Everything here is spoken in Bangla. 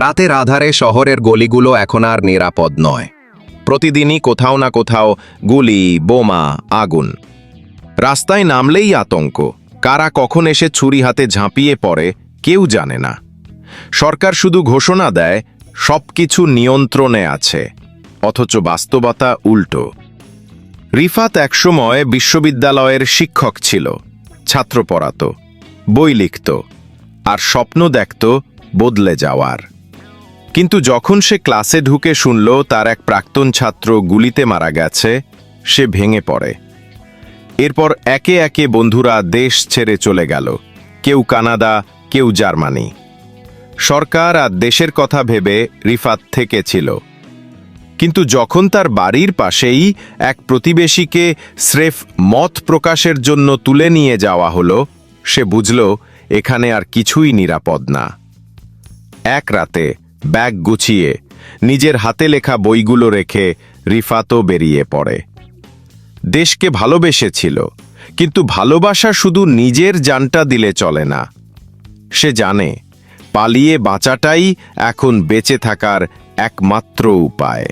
রাতের আধারে শহরের গলিগুলো এখন আর নিরাপদ নয়। প্রতিদিনই কোথাও না কোথাও গুলি, বোমা, আগুন। রাস্তায় নামলেই আতঙ্ক। কারা কখন এসে ছুরি হাতে ঝাঁপিয়ে পড়ে, কেউ জানে না। সরকার শুধু ঘোষণা দেয়, সবকিছু নিয়ন্ত্রণে আছে। অথচ বাস্তবতা উল্টো। রিফাত একসময় বিশ্ববিদ্যালয়ের শিক্ষক ছিল, ছাত্র পড়াতো, বই লিখত, আর স্বপ্ন দেখত বদলে যাওয়ার। কিন্তু যখন সে ক্লাসে ঢুকে শুনল তার এক প্রাক্তন ছাত্র গুলিতে মারা গেছে, সে ভেঙে পড়ে। এরপর একে একে বন্ধুরা দেশ ছেড়ে চলে গেল, কেউ কানাডা, কেউ জার্মানি। সরকার আর দেশের কথা ভেবে রিফাত থেকেছিল। কিন্তু যখন তার বাড়ির পাশেই এক প্রতিবেশীকে স্রেফ মত প্রকাশের জন্য তুলে নিয়ে যাওয়া হলো, সে বুঝল, এখানে আর কিছুই নিরাপদ না। এক রাতে ব্যাগ গুছিয়ে নিজের হাতে লেখা বইগুলো রেখে রিফাতও বেরিয়ে পড়ে। দেশকে ভালোবেসেছিল, কিন্তু ভালোবাসা শুধু নিজের জানটা দিলে চলে না। সে জানে, পালিয়ে বাঁচাটাই এখন বেঁচে থাকার একমাত্র উপায়।